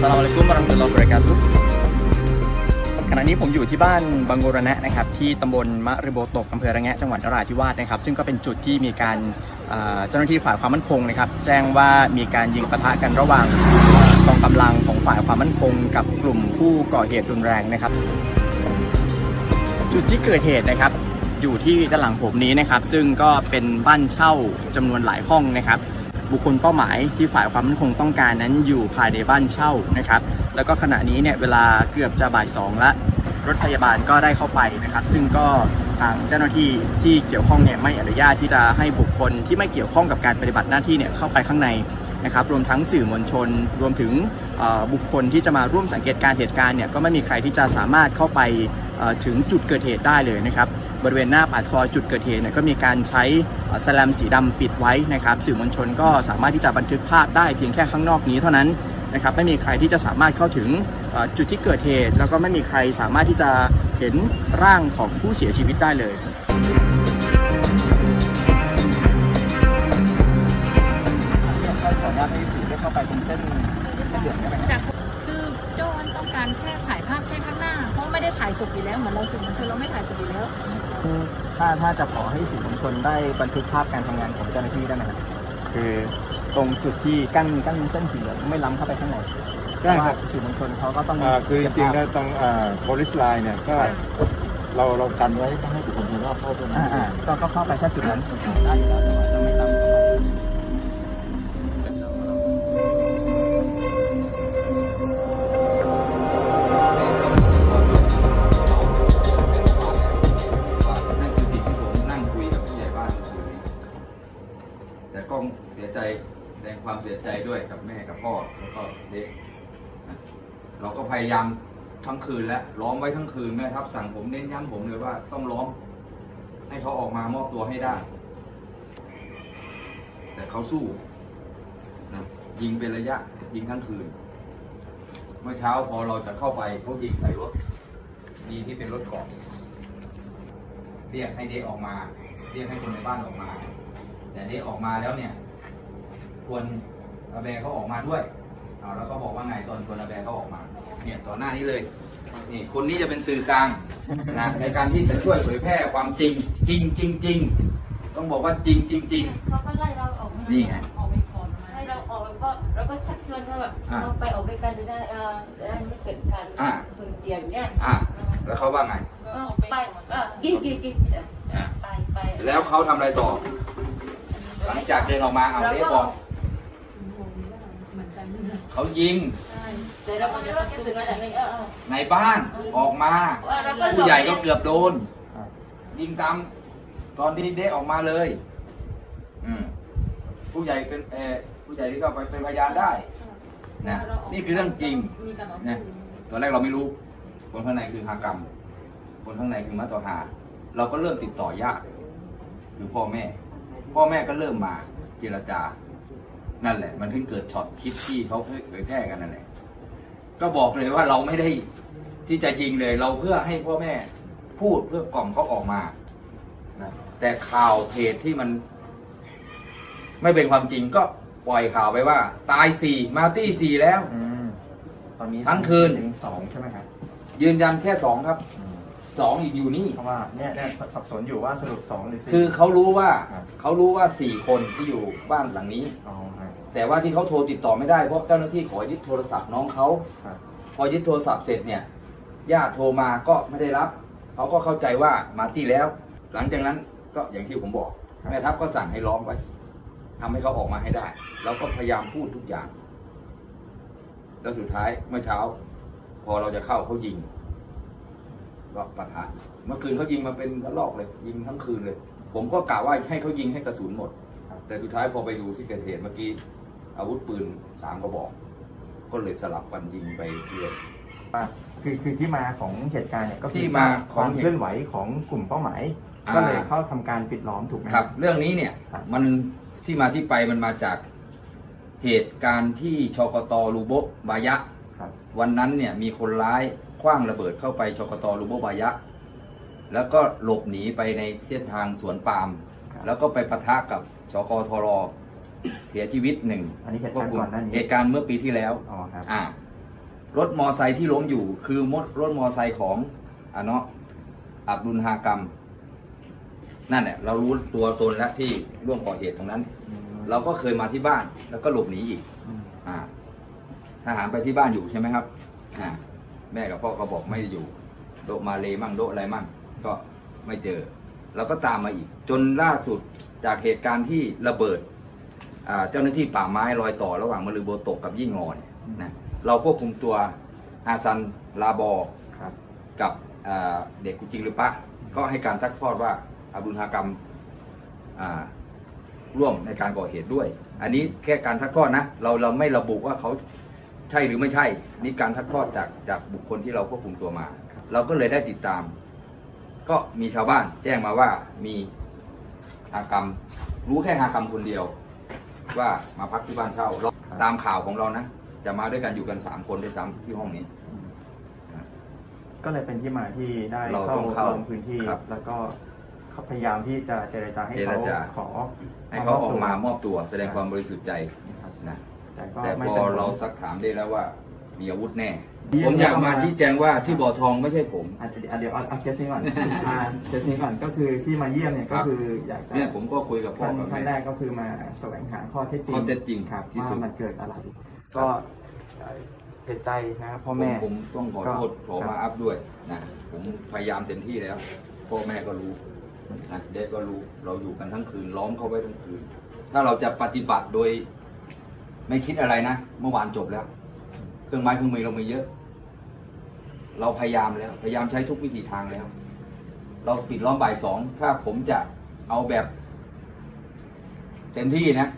สลามอะลัยกุมวะเราะห์มะตุลอบราะกาตุฮ์ขณะนี้ผมอยู่ที่บ้านบางโกระแนะนะครับที่ตำบลมะริโบตกอำเภอระแงะจังหวัดนราธิวาสนะครับซึ่งก็เป็นจุดที่มีการเอ่อเจ้าหน้าที่ฝ่ายความมั่นคงนะครับแจ้งว่ามีการยิงปะทะกันระหว่างกองกำลังของฝ่ายความมั่นคง กับกลุ่มผู้ก่อเหตุรุนแรงนะครับ จุดที่เกิดเหตุนะครับ อยู่ที่ด้านหลังผมนี้นะครับ ซึ่งก็เป็นบ้านเช่าจำนวนหลายห้องนะครับ บุคคลเป้าหมายที่ฝ่ายความมั่นคงต้องการนั้นอยู่ภายในบ้านเช่านะครับ แล้วก็ขณะนี้เนี่ยเวลาเกือบจะบ่ายสองละรถพยาบาลก็ได้เข้าไปนะครับ ซึ่งก็ทางเจ้าหน้าที่ที่เกี่ยวข้องเนี่ยไม่อนุญาตที่จะให้บุคคลที่ไม่เกี่ยวข้องกับการปฏิบัติหน้าที่เนี่ยเข้าไปข้างในนะครับ รวมทั้งสื่อมวลชน รวมถึงบุคคลที่จะมาร่วมสังเกตการเหตุการณ์เนี่ยก็ไม่มีใครที่จะสามารถเข้าไปถึงจุดเกิดเหตุได้เลยนะครับ บริเวณหน้าปากซอยจุดเกิดเหตุเนี่ยก็มีการใช้เอ่อสแลมสีดำปิดไว้นะครับ สื่อมวลชนก็สามารถที่จะบันทึกภาพได้เพียงแค่ข้างนอกนี้เท่านั้นนะครับไม่มีใครที่จะสามารถเข้าถึงเอ่อจุดที่เกิดเหตุ แล้วก็ไม่มีใครสามารถที่จะเห็นร่างของผู้เสียชีวิตได้เลยขออนุญาตให้สื่อได้เข้าไปตรงเส้นเส้นเหลืองได้ไหมครับจากคือโจนต้องการแค่ถ่ายภาพแค่ข้างหน้า เพราะไม่ได้ถ่ายสดอยู่แล้วเหมือนเราสื่อมวลชนเราไม่ถ่ายสดอยู่แล้ว ถ้าถ้าจะขอให้สื่อมวลชนได้บันทึกภาพการทำงานของเจ้าหน้าที่ได้ไหมครับคือตรงจุดที่กั้นกั้นเส้นสีเหลืองไม่ล้ำเข้าไปข้างในได้ครับเพาะว่าสื่อมวลชนเขาก็ต้องอ่าคือจริงๆเก็แล้วบภาพตรงโพลิสไลน์เนี่ยก็เราเรากันไว้ต้องให้บุคคลภายนอกเข้าด้วยนะอ่าอ่าก็ก็เข้าไปแค่จุดนั้นได้อยู่แล้ว กับแม่กับพ่อแล้วก็เด็กเราก็พยายามทั้งคืนแล้วล้อมไว้ทั้งคืนแม่ทัพสั่งผมเน้นย้ำผมเลยว่าต้องล้อม ให้เขาออกมามอบตัวให้ได้ แต่เขาสู้นะยิงเป็นระยะ ยิงทั้งคืน เมื่อเช้าพอเราจะเข้าไปเขายิงใส่รถดีที่เป็นรถเกาะเรียกให้เด็กออกมา เรียกให้คนในบ้านออกมา แต่เด็กออกมาแล้วเนี่ย ควร อาแบเขาออกมาด้วยเอาแล้วก็บอกว่าไงตอนควรอาแบเขาออกมาเนี่ยต่อหน้านี้เลยนี่คนนี้จะเป็นสื่อกลางนะในการที่จะช่วยเผยแพร่ความจริง จริงจริงจริงต้องบอกว่าจริงจริงจริงเขาก็ไล่เราออกมานี่ไงออกไปก่อนให้เราออกแล้วก็แล้วก็ชักชวนว่าแบบอ่าเราไปออกด้วยกันจะได้เออจะได้ไม่เกิดการอ่าสูญเสียอย่างเงี้ยอะแล้วเขาว่าไงก็ไปก็กินกินกินอะไปไปแล้วเขาทำอะไรต่อ หลังจากเดินออกมาเอาเด็กบอก เขายิงแต่เราก็ไม่ว่าจะสื่อะไรเออเออในบ้านออกมา ผู้ใหญ่ก็เกือบโดน ยิงตามตอนที่เด็กออกมาเลย อืมผู้ใหญ่เป็นเออผู้ใหญ่ที่เข้าไปเป็นพยานได้นะนี่คือเรื่องจริงตอนะตอนแรกเราไม่รู้ คนข้างในคือหากรรม คนข้างในคือมัตตหา เราก็เริ่มติดต่อญาติคือพ่อแม่ พ่อแม่ก็เริ่มมาเจรจา นั่นแหละ มันถึงเกิดช็อตคิดที่เขาเผยแพร่กันนั่นแหละ ก็บอกเลยว่าเราไม่ได้ที่จะยิงเลยเราเพื่อให้พ่อแม่พูดเพื่อกล่อมเขาออกมานะแต่ข่าวเพจที่มัน ไม่เป็นความจริงก็ปล่อยข่าวไปว่า ตายสี่มาร์ตี้สี่แล้ว อืมตอนนี้ทั้งคืน ถึงสองใช่ไหมครับ ยืนยันแค่สองครับ อืม สองอีกอยู่นี่ เพราะว่าเนี่ยเนี่ยสับสนอยู่ว่าสรุปสองหรือสี่ คือเขารู้ว่าครับ เขารู้ว่าสี่คนที่อยู่บ้านหลังนี้ อ๋อครับแต่ว่าที่เขาโทรติดต่อไม่ได้เพราะเจ้าหน้าที่ขอยึดโทรศัพท์น้องเขาครับพอยึดโทรศัพท์เสร็จเนี่ยญาติโทรมาก็ไม่ได้รับเขาก็เข้าใจว่ามาที่แล้ว หลังจากนั้นก็อย่างที่ผมบอกแม่ทัพก็สั่งให้ล้อมไว้ทำให้เขาออกมาให้ได้เราก็พยายามพูดทุกอย่าง แล้วสุดท้ายเมื่อเช้า พอเราจะเข้าเขายิง ก็ปะทะเมื่อคืนเขายิงมาเป็นระลอกเลย ยิงทั้งคืนเลย ผมก็กะว่าให้เขายิงให้กระสุนหมด แต่สุดท้ายพอไปดูที่เกิดเหตุเมื่อกี้ อาวุธปืนสามกระบอก ก็เลยสลับกันยิงไปเรื่อยว่าคือคือที่มาของเหตุการณ์เนี่ยก็คือที่มาคของวามเคลื่อนไหวของกลุ่มเป้าหมายอ่าก็เลยเข้าทำการปิดล้อมถูกไหมครับ เรื่องนี้เนี่ยครับมันที่มาที่ไปมันมาจากเหตุการณ์ที่ชกตลูโบบายะครับวันนั้นเนี่ยมีคนร้าย คว้างระเบิดเข้าไปชกตลูโบบายะ แล้วก็หลบหนีไปในเส้นทางสวนปาล์มครับแล้วก็ไปปะทะกับชกทรเสียชีวิตหนึ่งอันนี้เหตุการณ์ก่อนหน้านี้เหตุการณ์เมื่อปีที่แล้วอ๋อครับอ่ารถมอไซค์ที่ล้มอยู่คือมดรถมอไซค์ของอาเนาะอับดุลฮากรรม นั่นแหละเรารู้ตัวตนแล้วที่ร่วมก่อเหตุตรงนั้น เราก็เคยมาที่บ้านแล้วก็หลบหนีอีกอ่าทหารไปที่บ้านอยู่ใช่ไหมครับอ่า แม่กับพ่อก็บอกไม่ได้อยู่โดะมาเลมั่งโดะอะไรมั่ง ก็ไม่เจอ เราก็ตามมาอีก จนล่าสุดจากเหตุการณ์ที่ระเบิดอ่าเจ้าหน้าที่ป่าไม้รอยต่อระหว่างมะลือโบตกกับยี่งอเนี่ยนะเราควบคุมตัวฮาซันลาบอครับกับอ่าเด็กกุจริงหรือปะก็ให้การซักทอดว่าอับดุลฮากรรมอ่าร่วมในการก่อเหตุด้วย อันนี้แค่การซักทอดนะ เราเราไม่ระบุว่าเขา ใช่หรือไม่ใช่นี่การซักทอดจากจากบุคคลที่เราควบคุมตัวมา เราก็เลยได้ติดตาม ก็มีชาวบ้านแจ้งมาว่ามีฮากรรม รู้แค่ฮากรรมคนเดียว ว่ามาพักที่บ้านเช่าเราตามข่าวของเรานะจะมาด้วยกันอยู่กันสามคนด้วยซ้ำที่ห้องนี้ ก็เลยเป็นที่มาที่ได้เราเข้าต้องเข้าลงพื้นที่ ครับแล้วก็พยายามที่จะเจรจาให้เจรเขาจา ขอให้เขาออกมามอบตัวแสดงความบริสุทธิ์ใจนะครับ นะ แต่ก็แต่ไม่พอเป็นผล เราสักถามได้แล้วว่า มีอาวุธแน่ดีผมอยากเข้ามามาชี้แจงว่าที่บ่อทองไม่ใช่ผม อะเดี๋ยวเดี๋ยวเอาเอาเคสนี้ก่อนอ่าเคสนี้ก่อนก็คือที่มาเยี่ยมเนี่ยครัก็บ คืออยากจะเนี่ยผมก็คุยกับพ่อขั้นกับขั้นแม่แรกก็คือมาแสวงหาข้อเท็จจริงข้อเท็จจริงครับที่ว่าสุดมันเกิดอะไร ก็เอ่อเสียใจนะครับพ่อผมแม่ ผมต้องขอโทษก็ขอมาอัพด้วยนะผมพยายามเต็มที่แล้วพ่อแม่ก็รู้นะเด็กก็รู้เราอยู่กันทั้งคืนล้อมเขาไว้ทั้งคืน ถ้าเราจะปฏิบัติโดย ไม่คิดอะไรนะ เมื่อวานจบแล้ว เครื่องไม้เครื่องมือเรามีเยอะ เราพยายามแล้ว พยายามใช้ทุกวิธีทางแล้ว เราปิดล้อมบ่ายสองถ้าผมจะเอาแบบ เต็มที่นะ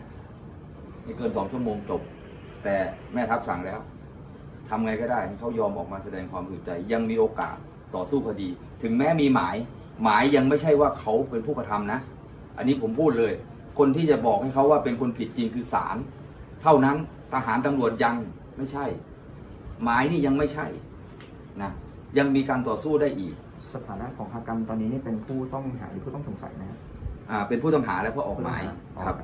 ไม่เกินสองชั่วโมงจบ แต่แม่ทัพสั่งแล้วทำไงก็ได้ให้เขายอมออกมาแสดงความบริสุทธิ์ใจ ยังมีโอกาสต่อสู้คดี ถึงแม้มีหมาย หมายยังไม่ใช่ว่าเขาเป็นผู้กระทำนะ อันนี้ผมพูดเลย คนที่จะบอกให้เขาว่าเป็นคนผิดจริงคือศาล เท่านั้นทหารตำรวจยังไม่ใช่ หมายนี่ยังไม่ใช่นะยังมีการต่อสู้ได้อีก สถานะของฮากรรมตอนนี้นี่เป็นผู้ต้องหาหรือผู้ต้องสงสัยนะครับอ่าเป็นผู้ต้องหาแล้วก็ออกหมายอ๋อครับ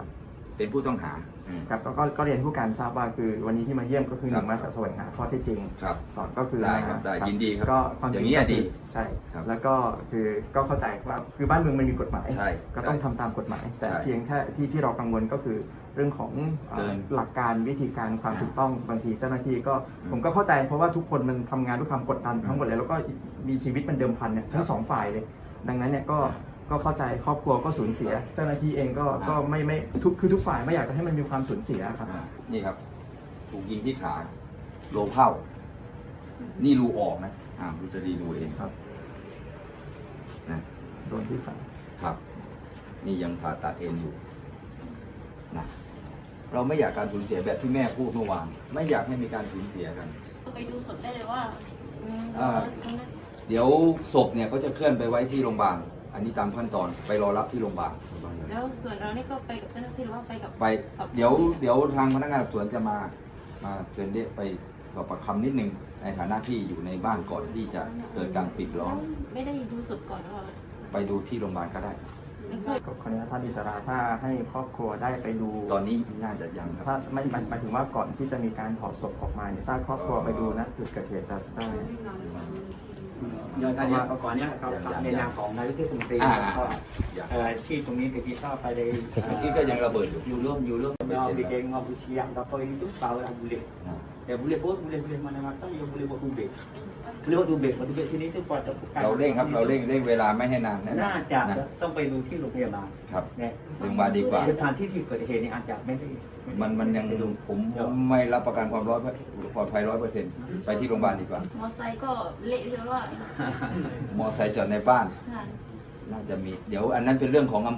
เป็นผู้ต้องหาอืมครับก็ก็ก็เรียนผู้การทราบว่าคือวันนี้ที่มาเยี่ยมก็คือหนึ่งครับมาแสวงหาข้อเท็จจริงครับสองก็คือได้ครับมาได้ยินดีครับก็ความจอย่าริงงนี้ก็อะคืดีอใช่ครับแล้วก็คือก็เข้าใจว่าคือบ้านเมืองมันมีกฎหมาย ใช่ก็ต้องใช่ทำตามกฎหมาย แต่ใช่เพียงแค่ที่ที่เรากังวลก็คือเรื่องของเอ่อเกินหลักการวิธีการความอ่าถูกต้องบางทีเจ้าหน้าที่ก็อืมผมก็เข้าใจเพราะว่าทุกคนมันทำงานด้วยความกดดันทั้งหมดเลยแล้วก็มีชีวิตมันเดิมพันเนี่ยทั้งสองฝ่ายเลย ดังนั้นเนี่ยก็ ก็เข้าใจครอบครัวก็สูญเสีย เจ้าหน้าที่เองก็ก็ไม่ไม่ทุกคือทุกฝ่ายไม่อยากจะให้มันมีความสูญเสียครับอ่านี่ครับ ถูกยิงที่ขาโลเข้า นี่รูออกนะอ่าดูจะดีดูเองครับนะโดนที่ขาครับ นี่ยังผ่าตัดเอ็นอยู่นะเราไม่อยากการสูญเสียแบบที่แม่พูดเมื่อวาน ไม่อยากให้มีการสูญเสียกันไปดูสดได้เลยว่าอืมอ่าเดี๋ยวศพเนี่ยก็จะเคลื่อนไปไว้ที่โรงพยาบาล อันนี้ตามขั้นตอนไปรอรับที่โรงพยาบาลแล้วส่วนเรานี่ก็ไปกับเจ้าหน้าที่หรือว่าไปกับไปเดี๋ยวเดี๋ยวทางพนักงานสอบสวนจะมามาเชิญเรียกไปสอบปากคำนิดนึงในฐานะที่อยู่ในบ้านก่อนที่จะเกิดการปิดล้อมไม่ได้ดูสดก่อนหรอไปดูที่โรงพยาบาลก็ได้แล้วก็ขออนุญาตท่านอิสราถ้าให้ครอบครัวได้ไปดูตอนนี้น่าจะยังคถ้ารับไม่หมายหมายถึงว่าก่อนที่จะมีการถอดศพออกมาเนี่ยถ้าครอบครัวไปดูนะจุดเกิดเหตุจะได้ เดี๋ยวท่านเนี่ยประกอบเนี่ยเขาในนามของนายวิเทศมนตรีอ่าแล้วก็อย่างเอ่อที่ตรงนี้ที่ทราบไปในเอ่อที่ก็ยังระเบิดอยู่ อยู่ร่วมอยู่ร่วม Sampai dengan sini. bikin ngopi siang atau itu tahu lah boleh. Ya boleh pun boleh boleh mana-mana ya boleh buat tubik. Boleh buat tubik, buat tubik sini support เราเร่งครับเราเร่งเร่งเวลาไม่ให้นานนะน่าจะนะต้องไปดูที่โรงพยาบาลครับเนี่ยโรงพยาบาลดีกว่าสถานที่ที่เกิดเหตุนี่อาจจะไม่ได้มันมันยังผมผมไม่รับประกันความร้อยปลอดภัยร้อยเปอร์เซ็นต์ไปที่โรงพยาบาลดีกว่ามอไซค์ก็เละเลยว่ามอไซค์จอดในบ้านใช่น่าจะมี เดี๋ยวอันนั้นเป็นเรื่องของอำ